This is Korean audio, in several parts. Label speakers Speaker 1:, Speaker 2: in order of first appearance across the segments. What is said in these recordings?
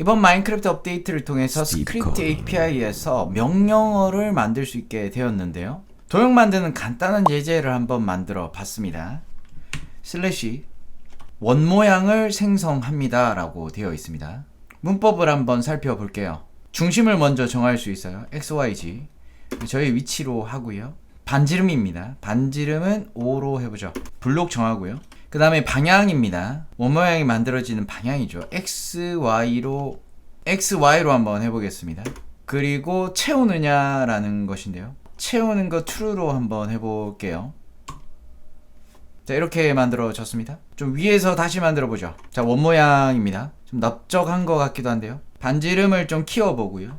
Speaker 1: 이번 마인크래프트 업데이트를 통해서. 스크립트 API에서 명령어를 만들 수 있게 되었는데요. 도형 만드는 간단한 예제를 한번 만들어 봤습니다. 슬래시 원 모양을 생성합니다 라고 되어 있습니다. 문법을 한번 살펴볼게요. 중심을 먼저 정할 수 있어요. XYG. 저희 위치로 하고요. 반지름입니다. 반지름은 5로 해보죠. 블록 정하고요. 그 다음에 방향입니다. 원 모양이 만들어지는 방향이죠. XY로, XY로 한번 해보겠습니다. 그리고 채우느냐라는 것인데요. 채우는 거 true로 한번 해볼게요. 자, 이렇게 만들어졌습니다. 좀 위에서 다시 만들어 보죠. 자, 원 모양입니다. 좀 넓적한 것 같기도 한데요. 반지름을 좀 키워보고요.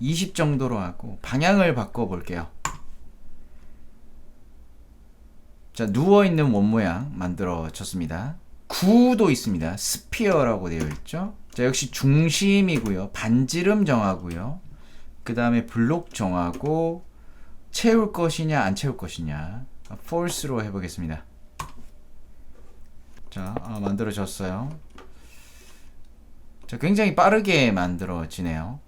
Speaker 1: 20 정도로 하고 방향을 바꿔볼게요. 자, 누워있는 원 모양 만들어졌습니다. 구도 있습니다. 스피어라고 되어 있죠. 자, 역시 중심이고요. 반지름 정하고요. 그 다음에 블록 정하고 채울 것이냐 안 채울 것이냐 false로 해보겠습니다. 자, 아, 만들어졌어요. 자, 굉장히 빠르게 만들어지네요.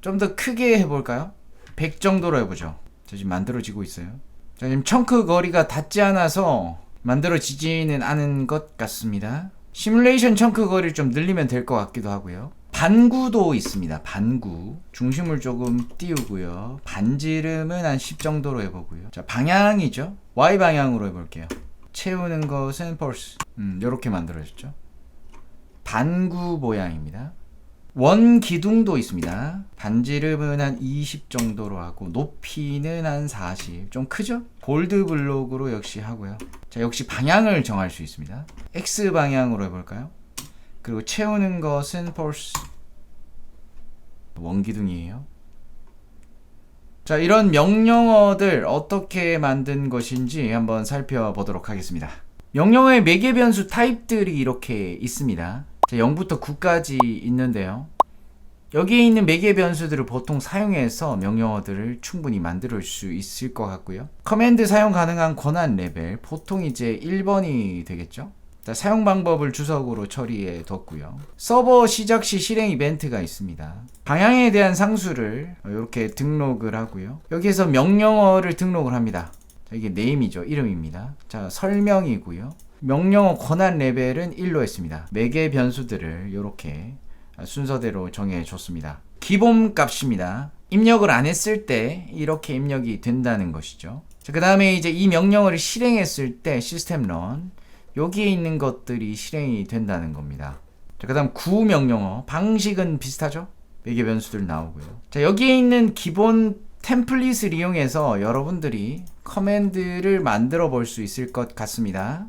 Speaker 1: 좀 더 크게 해볼까요? 100 정도로 해보죠. 자, 지금 만들어지고 있어요. 자, 지금 청크 거리가 닿지 않아서 만들어지지는 않은 것 같습니다. 시뮬레이션 청크 거리를 좀 늘리면 될 것 같기도 하고요. 반구도 있습니다. 반구. 중심을 조금 띄우고요. 반지름은 한 10 정도로 해보고요. 자, 방향이죠. Y 방향으로 해볼게요. 채우는 것은 펄스. 음, 이렇게 만들어졌죠. 반구 모양입니다. 원 기둥도 있습니다. 반지름은 한 20 정도로 하고 높이는 한 40. 좀 크죠? 볼드 블록으로 역시 하고요. 자, 역시 방향을 정할 수 있습니다. X 방향으로 해볼까요? 그리고 채우는 것은 펄스. 원 기둥이에요. 자, 이런 명령어들 어떻게 만든 것인지 한번 살펴보도록 하겠습니다. 명령어의 매개 변수 타입들이 이렇게 있습니다. 자, 0부터 9까지 있는데요. 여기에 있는 매개 변수들을 보통 사용해서 명령어들을 충분히 만들 수 있을 것 같고요. 커맨드 사용 가능한 권한 레벨, 보통 이제 1번이 되겠죠. 자, 사용 방법을 주석으로 처리해 뒀고요. 서버 시작 시 실행 이벤트가 있습니다. 방향에 대한 상수를 이렇게 등록을 하고요. 여기에서 명령어를 등록을 합니다. 자, 이게 네임이죠. 이름입니다. 자, 설명이고요. 명령어 권한 레벨은 1로 했습니다. 매개 변수들을 이렇게 순서대로 정해 줬습니다. 기본 값입니다. 입력을 안 했을 때 이렇게 입력이 된다는 것이죠. 그 다음에 이제 이 명령어를 실행했을 때 시스템 런 여기에 있는 것들이 실행이 된다는 겁니다. 자, 그 다음 구 명령어 방식은 비슷하죠? 매개 변수들 나오고요. 자, 여기에 있는 기본 템플릿을 이용해서 여러분들이 커맨드를 만들어 볼 수 있을 것 같습니다.